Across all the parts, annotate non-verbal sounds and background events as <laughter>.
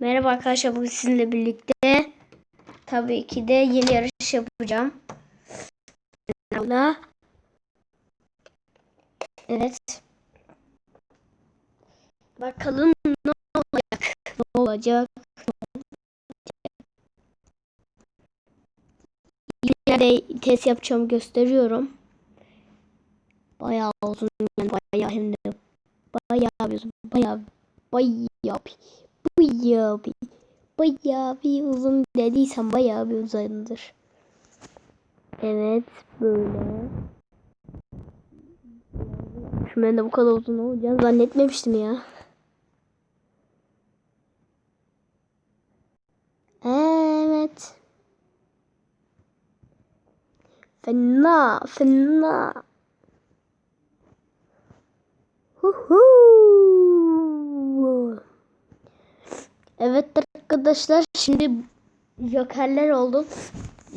Merhaba arkadaşlar bugün sizinle birlikte tabii ki de yeni yarış yapacağım. Evet. Bakalım ne olacak? Ne olacak? Yine test yapacağım gösteriyorum. Bayağı uzun yani bayağı hem de bayağı uzun bayağı bayağı bayağı bir bayağı bir uzun dediysem bayağı bir uzundur. Evet böyle. Şimdi ben de bu kadar uzun olacağını zannetmemiştim ya. Evet. Fena, fena. Huhu. Evet arkadaşlar şimdi Jokerler oldum.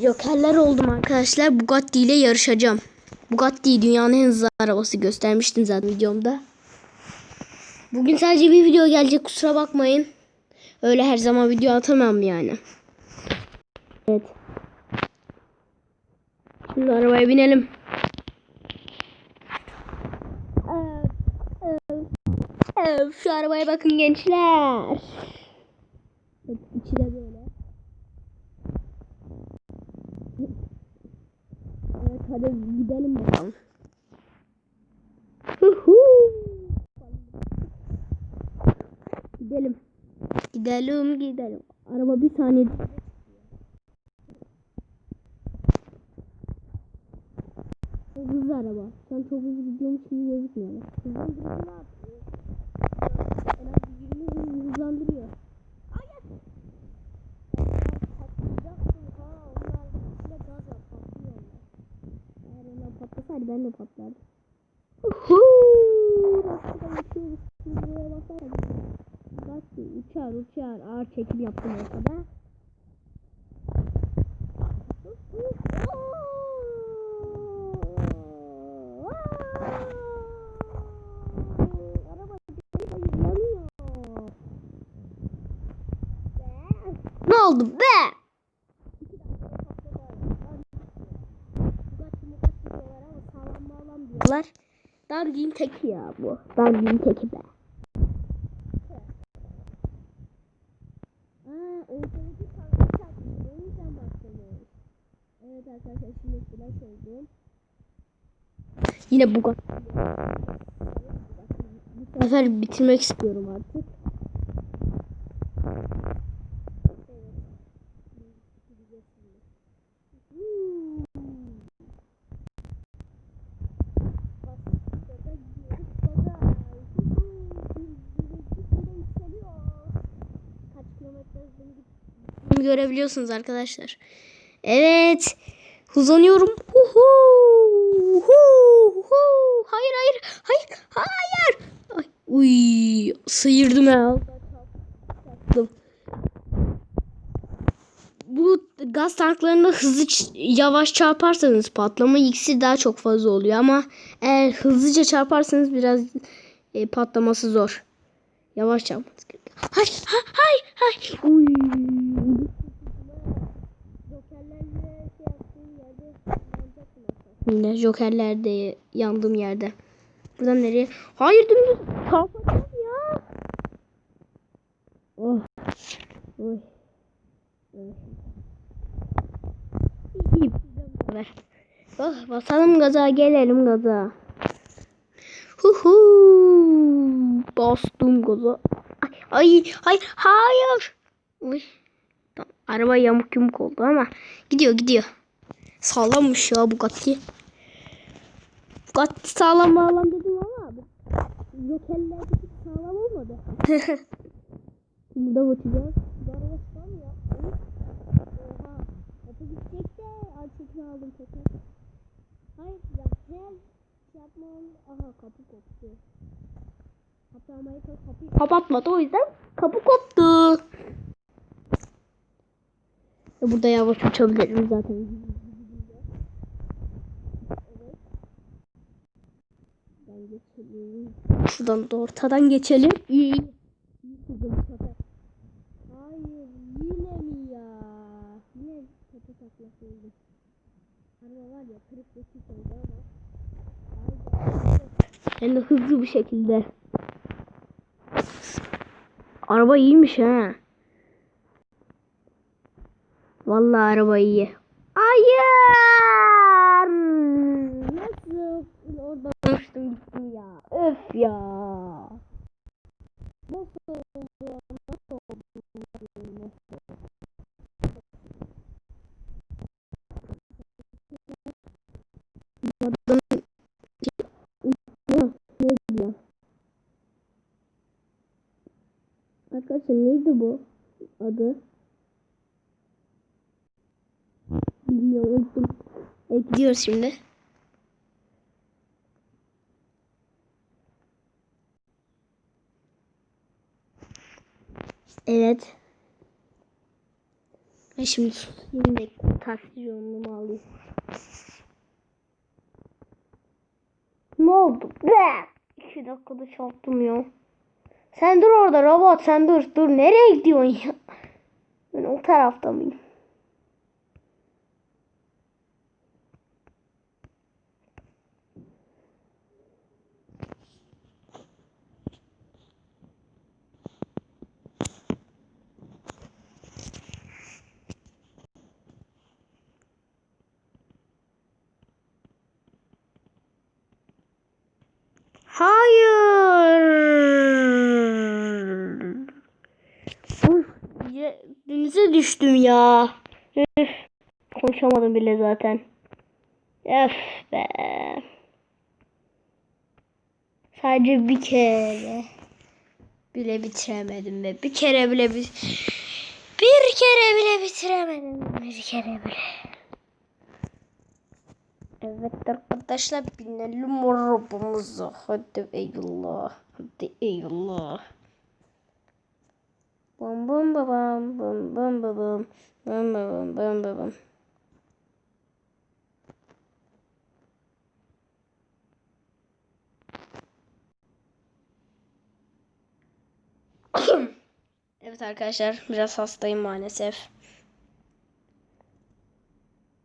Jokerler oldum arkadaşlar. Bugatti ile yarışacağım. Bugatti dünyanın en hızlı arabası göstermiştim zaten videomda. Bugün sadece bir video gelecek kusura bakmayın. Öyle her zaman video atamam yani. Evet. Şimdi arabaya binelim. Şu arabaya bakın gençler. Evet, içi de böyle. Evet hadi gidelim bakalım. Gidelim. Gidelim gidelim. Araba bir saniye. Çok hızlı araba. An çok hızlı gidiyormuş gibi gözükmüyor. ama. Hızlandırıyor ne yapıyor? En az 20 hız hızlandırıyor. Hayır. Patlayacaksın ha. Onlar içine gaz var. Patlıyor onlar. Eğer onlar patlasaydı ben de patlardım. Bak uçar uçar. Ağır çekim yaptım ortada. Ne oldu be? Diyorlar. Dandiğin teki ya bu. Dandiğin teki be. Evet arkadaşlar şimdi flash oldum. Yine bu Bu sefer bitirmek istiyorum artık. Görebiliyorsunuz arkadaşlar. Evet. Hızlanıyorum. Uhu. Uhu. Uhu. Hayır hayır. Hayır. Hayır. Ay. Uy. Sıyırdım ya. Bu gaz tanklarında hızlı yavaş çarparsanız patlama iksir daha çok fazla oluyor ama eğer hızlıca çarparsanız biraz e, patlaması zor. Yavaş çarpmanız gerekiyor. Hayır, hayır, hayır. Uy. Yine jokerlerde yandığım yerde. Buradan nereye? Hayır dümdüz çarpacağım ya. Oh. Oy. Ver. Oh, basalım gaza gelelim gaza. Huhu. Bastım gaza. Ay ay hayır. Uy. Tamam, araba yamuk yumuk oldu ama gidiyor gidiyor. Sağlammış ya Bugatti. Bugatti sağlam bağlam dedim ama Joker'lerde hiç sağlam olmadı. <laughs> Burada bakacağız. Bu araba var mı ya? Oha. Kapı gidecek de artık aldım tekrar. Hayır ya gel. Yapmam. Aha kapı koptu. Kapı Amerika kapıyı kapatmadı o yüzden kapı koptu. Burada yavaş uçabilirim zaten. geçelim. Şuradan da ortadan geçelim. İyi. İyi kızım. Hayır yine mi ya? Yine tepe taklası oldu. Araba var ya kırık geçiş oldu ama. Hem de hızlı bir şekilde. Araba iyiymiş ha. Vallahi araba iyi. Hayır. Öf ya. Oldu? Nasıl oldu? Nasıl oldu? Ne, diyor? Arkadaşlar neydi bu adı? Bilmiyorum gidiyoruz şimdi. Evet. Ben şimdi şimdi taksi yolunu alayım. Ne oldu? Be! İki dakikada çarptım ya. Sen dur orada robot sen dur. Dur nereye gidiyorsun ya? Ben o tarafta mıyım? Hayır. Uf, ya- denize düştüm ya. Üf, konuşamadım bile zaten. Öf be. Sadece bir kere bile bitiremedim be. Bir kere bile bir bir kere bile bitiremedim. Bir kere bile. Evet arkadaşlar binelim arabamıza. Hadi eyvallah. Hadi eyvallah. Bum bum babam bum bum babam bum bum bum babam. <coughs> evet arkadaşlar biraz hastayım maalesef.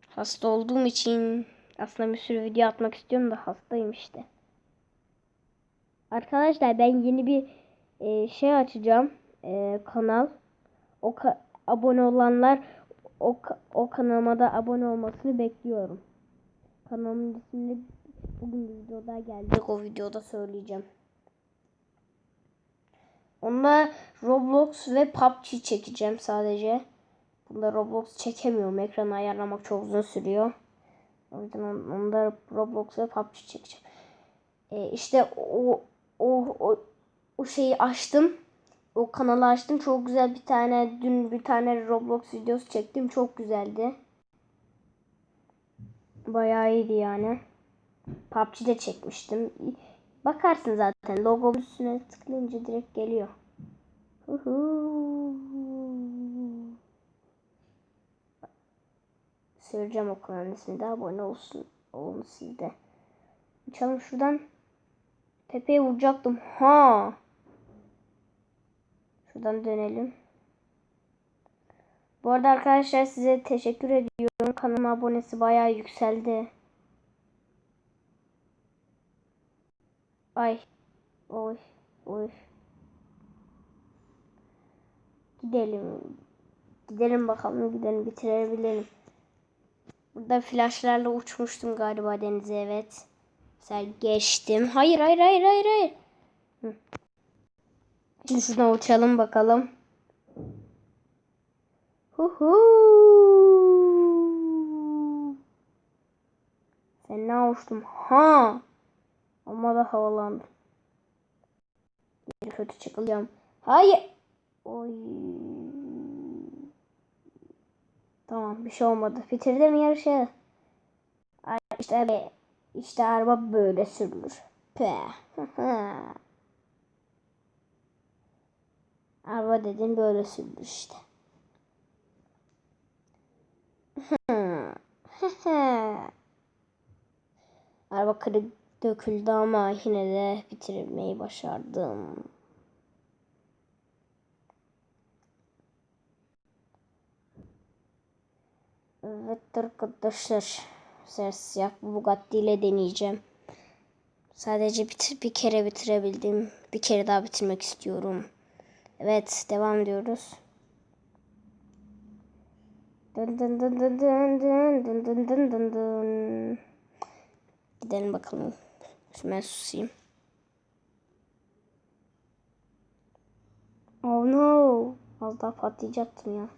Hasta olduğum için aslında bir sürü video atmak istiyorum da hastayım işte. Arkadaşlar ben yeni bir e, şey açacağım. E, kanal. O ka- abone olanlar o, ka- o kanalıma da abone olmasını bekliyorum. Kanalımın ismini bugün videoda geldik. O videoda söyleyeceğim. Onda Roblox ve PUBG çekeceğim sadece. Bunda Roblox çekemiyorum. Ekranı ayarlamak çok uzun sürüyor. O yüzden on- onda Roblox ve PUBG çekeceğim. E, işte o, o, o, o şeyi açtım. O kanalı açtım. Çok güzel bir tane dün bir tane Roblox videosu çektim. Çok güzeldi. Bayağı iyiydi yani. PUBG'de çekmiştim. Bakarsın zaten. Logonun üstüne tıklayınca direkt geliyor. Söyleyeceğim o kanalın ismini de abone olsun. Olun siz de. Uçalım şuradan. Tepeye vuracaktım. Ha. Şuradan dönelim. Bu arada arkadaşlar size teşekkür ediyorum. Kanalıma abonesi bayağı yükseldi. Ay. Oy. Oy. Gidelim. Gidelim bakalım. Gidelim bitirebilelim. Burada flaşlarla uçmuştum galiba denize evet. Mesela geçtim. Hayır hayır hayır hayır hayır. Hı. Şimdi uçalım bakalım. Huhu. Sen ne uçtum? Ha. Ama da havalandım. Bir kötü çıkacağım. Hayır. Oy. Tamam bir şey olmadı. Bitirdim yarışı. Ay, İşte. İşte araba böyle sürülür. Peh. <laughs> araba dediğin böyle sürülür işte. <laughs> araba kırık döküldü ama yine de bitirmeyi başardım. Evet arkadaşlar. Ses yap Bugatti ile deneyeceğim. Sadece bir, bir kere bitirebildim. Bir kere daha bitirmek istiyorum. Evet devam ediyoruz. Dın dın dın dın dın dın dın dın dın dın dın. Gidelim bakalım. Şimdi ben susayım. Oh no. Az daha patlayacaktım ya.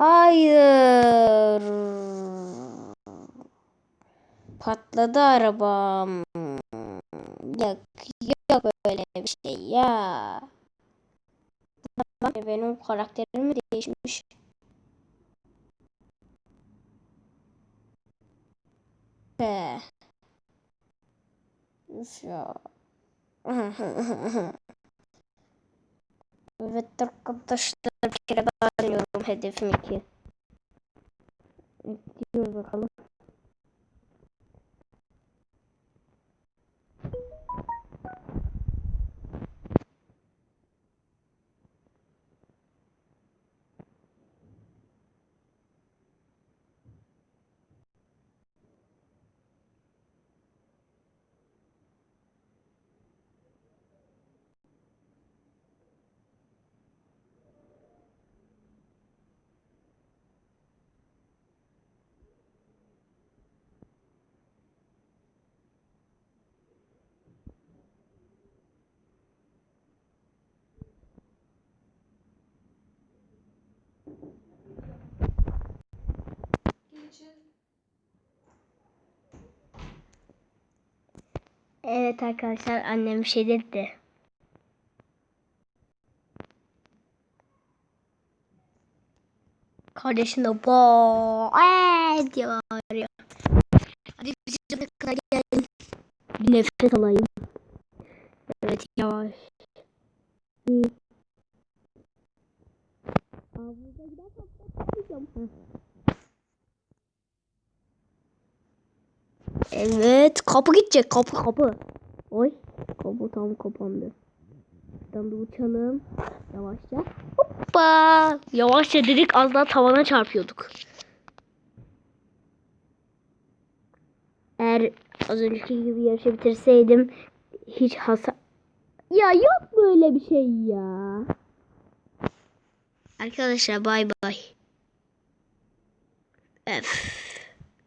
Hayır. Patladı arabam. Yok, yok böyle bir şey ya. Bak benim karakterim mi değişmiş? Be. Üf ya. Evet arkadaşlar bir kere daha deniyorum hedefim 2. Gidiyoruz bakalım. Evet arkadaşlar annem bir şey dedi. Kardeşim de bo eee diye bağırıyor. Hadi biz yanına kadar gelin. Bir nefes alayım. Evet yavaş. Burada gidersem patlayacağım. Evet kapı gidecek kapı kapı. Oy kapı tam kapandı. Şuradan da uçalım. Yavaşça. Hoppa. Yavaşça dedik az daha tavana çarpıyorduk. Eğer az önceki gibi yarışı bitirseydim hiç hasar... Ya yok böyle bir şey ya. Arkadaşlar bay bay. Öf.